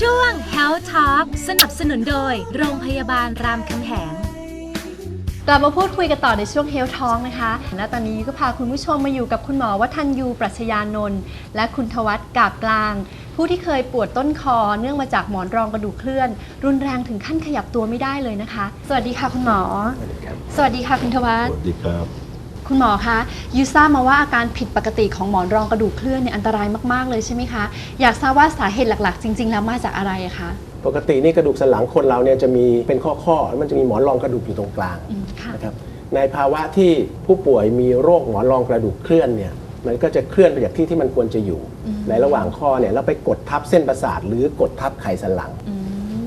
ช่วง Health Talk สนับสนุนโดย โรงพยาบาลรามคำแหง กลับมาพูดคุยกันต่อในช่วง Health Talk นะคะและตอนนี้ก็พาคุณผู้ชมมาอยู่กับคุณหมอวัฒนยูปรัชญานนท์และคุณทวัตกาบกลาง ผู้ที่เคยปวดต้นคอเนื่องมาจากหมอนรองกระดูกเคลื่อน รุนแรงถึงขั้นขยับตัวไม่ได้เลยนะคะ สวัสดีค่ะคุณหมอ สวัสดีค่ะคุณทวัต สวัสดีครับ คุณหมอคะยูทราบมาว่าอาการผิดปกติของหมอนรองกระดูกเคลื่อนเนี่ยอันตรายมากๆเลยใช่ไหมคะ อยากทราบว่าสาเหตุหลักๆ จริง ๆ แล้วมาจากอะไรอะคะ ปกตินี่กระดูกสันหลังคนเราเนี่ยจะมีเป็นข้อๆแล้วมันจะมีหมอนรองกระดูกอยู่ตรงกลางอืมค่ะ นะครับในภาวะที่ผู้ป่วยมีโรคหมอนรองกระดูกเคลื่อนเนี่ยมันก็จะเคลื่อนไปจากที่ที่มันควรจะอยู่ ในระหว่างข้อเนี่ยแล้วไปกดทับเส้นประสาท หรือกดทับไขสันหลัง อืม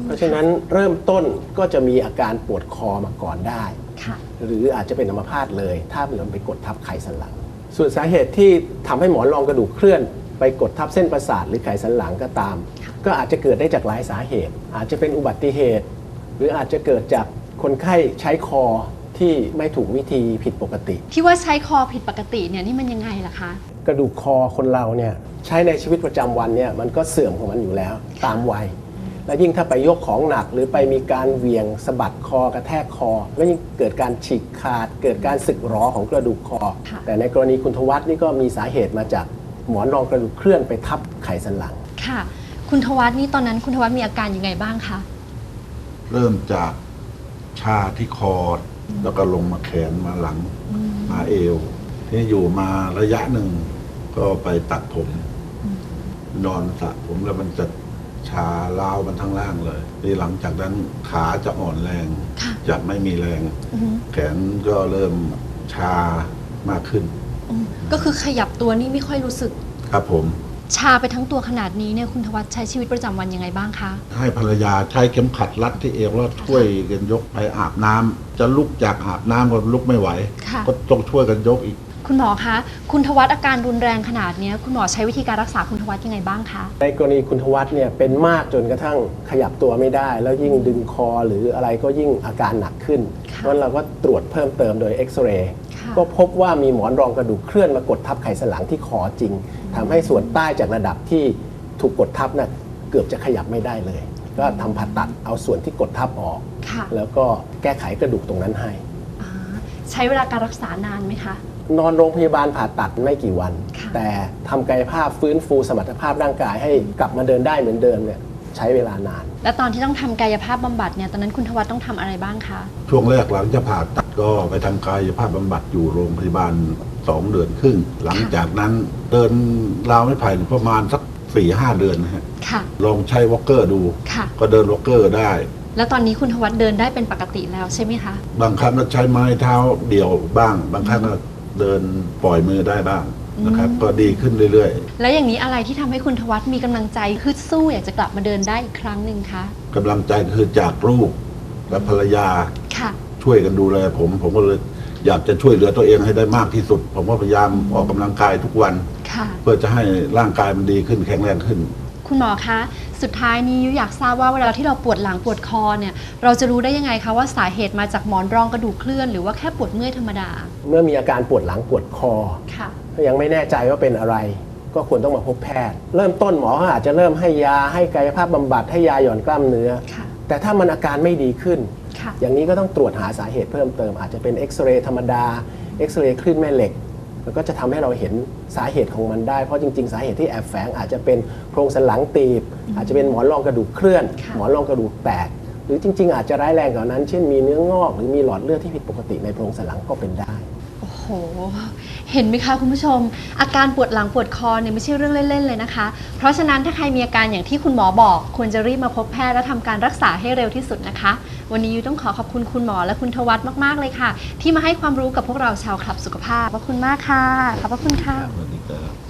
เพราะฉะนั้นเริ่มต้นก็จะมีอาการปวดคอมาก่อนได้ ค่ะ หรืออาจจะเป็นอัมพาตเลย ถ้าเผื่อมันไปกดทับไขสันหลัง ส่วนสาเหตุที่ทำให้หมอนรองกระดูกเคลื่อน ไปกดทับเส้นประสาทหรือไขสันหลังก็ตาม ก็อาจจะเกิดได้จากหลายสาเหตุ อาจจะเป็นอุบัติเหตุ หรืออาจจะเกิดจากคนไข้ใช้คอที่ไม่ถูกวิธีผิดปกติ ที่ว่าใช้คอผิดปกติเนี่ยนี่มันยังไงล่ะคะ กระดูกคอคนเราเนี่ยใช้ในชีวิตประจำวันเนี่ยมันก็เสื่อมของมันอยู่แล้ว ตามวัย และยิ่งถ้าไปยกของหนัก หรือไปมีการเหวี่ยงสะบัดคอกระแทกคอ ก็ยิ่งเกิดการฉีกขาด เกิดการสึกหรอของกระดูกคอค่ะแต่ในกรณีคุณทวัฒน์นี่ก็มีสาเหตุมาจากหมอนรองกระดูกเคลื่อนไปทับไขสันหลัง ค่ะ คุณทวัฒน์นี่ตอนนั้นคุณทวัฒน์มีอาการยังไงบ้างคะ เริ่มจากชาที่คอ แล้วก็ลงมาแขนมาหลัง มาเอว ที่อยู่มาระยะหนึ่งก็ไปตัดผม นอนสระผมแล้วมันจะ ชาล้าวมันทั้งล่างเลยที่หลังจากนั้นขาจะอ่อนแรง ค่ะจะไม่มีแรง อือหือแขนก็เริ่มชามากขึ้น อืมก็คือขยับตัวนี่ไม่ค่อยรู้สึก ครับผม ชาไปทั้งตัวขนาดนี้เนี่ยคุณทวัฒน์ใช้ชีวิตประจำวันยังไงบ้างคะ ให้ภรรยาใช้เข็มขัดรัดที่เอวแล้วช่วยกันยกไปอาบน้ำจะลุกจากอาบน้ำก็ลุกไม่ไหว ค่ะ ก็ต้องช่วยกันยกอีก คุณหมอคะ คุณทวัฒน์อาการรุนแรงขนาดเนี้ยคุณหมอใช้วิธีการรักษาคุณทวัฒน์ยังไงบ้างคะ ในกรณีคุณทวัฒน์เนี่ยเป็นมากจนกระทั่งขยับตัวไม่ได้ แล้วยิ่งดึงคอหรืออะไรก็ยิ่งอาการหนักขึ้นค่ะเพราะฉะนั้นเราก็ตรวจเพิ่มเติมโดยเอ็กซเรย์ค่ะ ก็พบว่ามีหมอนรองกระดูกเคลื่อนมากดทับไขสันหลังที่คอจริงทำให้ส่วนใต้จากระดับที่ถูกกดทับน่ะเกือบจะขยับไม่ได้เลย ก็ทำผ่าตัดเอาส่วนที่กดทับออก ค่ะ แล้วก็แก้ไขกระดูกตรงนั้นให้อ่า ใช้เวลาการรักษานานไหมคะ นอนโรงพยาบาลผ่าตัดไม่กี่วัน ค่ะแต่ทำกายภาพฟื้นฟูสมรรถภาพร่างกายให้กลับมาเดินได้เหมือนเดิมเนี่ยใช้เวลานาน แล้วตอนที่ต้องทำกายภาพบำบัดเนี่ยตอนนั้นคุณทวัฒน์ต้องทำอะไรบ้างคะช่วงแรกหลังจะผ่าตัดก็ไปทำกายภาพบำบัดอยู่โรงพยาบาลสองเดือนครึ่ง หลังจากนั้นเดินราวไม่ไผ่ประมาณสักสี่ห้าเดือนนะฮะค่ะลองใช้วอลเกอร์ดู ค่ะ ก็เดินวอลเกอร์ได้ แล้วตอนนี้คุณทวัฒน์เดินได้เป็นปกติแล้วใช่ไหมคะ บางครั้งก็ใช้ไม้เท้าเดี่ยวบ้าง บางครั้งก็เดินปล่อยมือได้บ้างนะครับอืมก็ดีขึ้นเรื่อยแล้วอย่างนี้อะไรที่ทำให้คุณทวัฒน์มีกำลังใจฮึดสู้อยากจะกลับมาเดินได้อีกครั้งหนึ่งคะๆกำลังใจคือจากลูกและภรรยาค่ะช่วยกันดูแลผม ผมก็เลยอยากจะช่วยเหลือตัวเองให้ได้มากที่สุด ผมก็พยายามออกกำลังกายทุกวันค่ะเพื่อจะให้ร่างกายมันดีขึ้นแข็งแรงขึ้น คุณหมอคะ สุดท้ายนี้ยุอยากทราบว่าเวลาที่เราปวดหลังปวดคอเนี่ย เราจะรู้ได้ยังไงคะว่าสาเหตุมาจากหมอนรองกระดูกเคลื่อน หรือว่าแค่ปวดเมื่อยธรรมดา เมื่อมีอาการปวดหลังปวดคอค่ะยังไม่แน่ใจว่าเป็นอะไร ก็ควรต้องมาพบแพทย์ เริ่มต้นหมออาจจะเริ่มให้ยาให้กายภาพบำบัดให้ยาหย่อนกล้ามเนื้อค่ะแต่ถ้ามันอาการไม่ดีขึ้นค่ะอย่างนี้ก็ต้องตรวจหาสาเหตุเพิ่มเติม อาจจะเป็นเอ็กซเรย์ธรรมดาเอ็กซเรย์คลื่นแม่เหล็ก แล้วก็จะทำให้เราเห็นสาเหตุของมันได้ เพราะจริง ๆ สาเหตุที่แอบแฝงอาจจะเป็นโครงสันหลังตีบ อาจจะเป็นหมอนรองกระดูกเคลื่อนค่ะหมอนรองกระดูกแตก หรือจริง ๆ อาจจะร้ายแรงกว่านั้น เช่นมีเนื้องอก หรือมีหลอดเลือดที่ผิดปกติในโพรงสันหลังก็เป็นได้โอ้โหเห็นไหมคะคุณผู้ชม อาการปวดหลังปวดคอเนี่ยไม่ใช่เรื่องเล่นๆเลยนะคะ เพราะฉะนั้นถ้าใครมีอาการอย่างที่คุณหมอบอก ควรจะรีบมาพบแพทย์และทำการรักษาให้เร็วที่สุดนะคะ วันนี้ยูต้องขอขอบคุณคุณหมอและคุณทวัตมาก ๆ เลยค่ะ ที่มาให้ความรู้กับพวกเราชาวคลับสุขภาพขอบคุณมากค่ะ ขอบพระคุณค่ะ สวัสดีครับ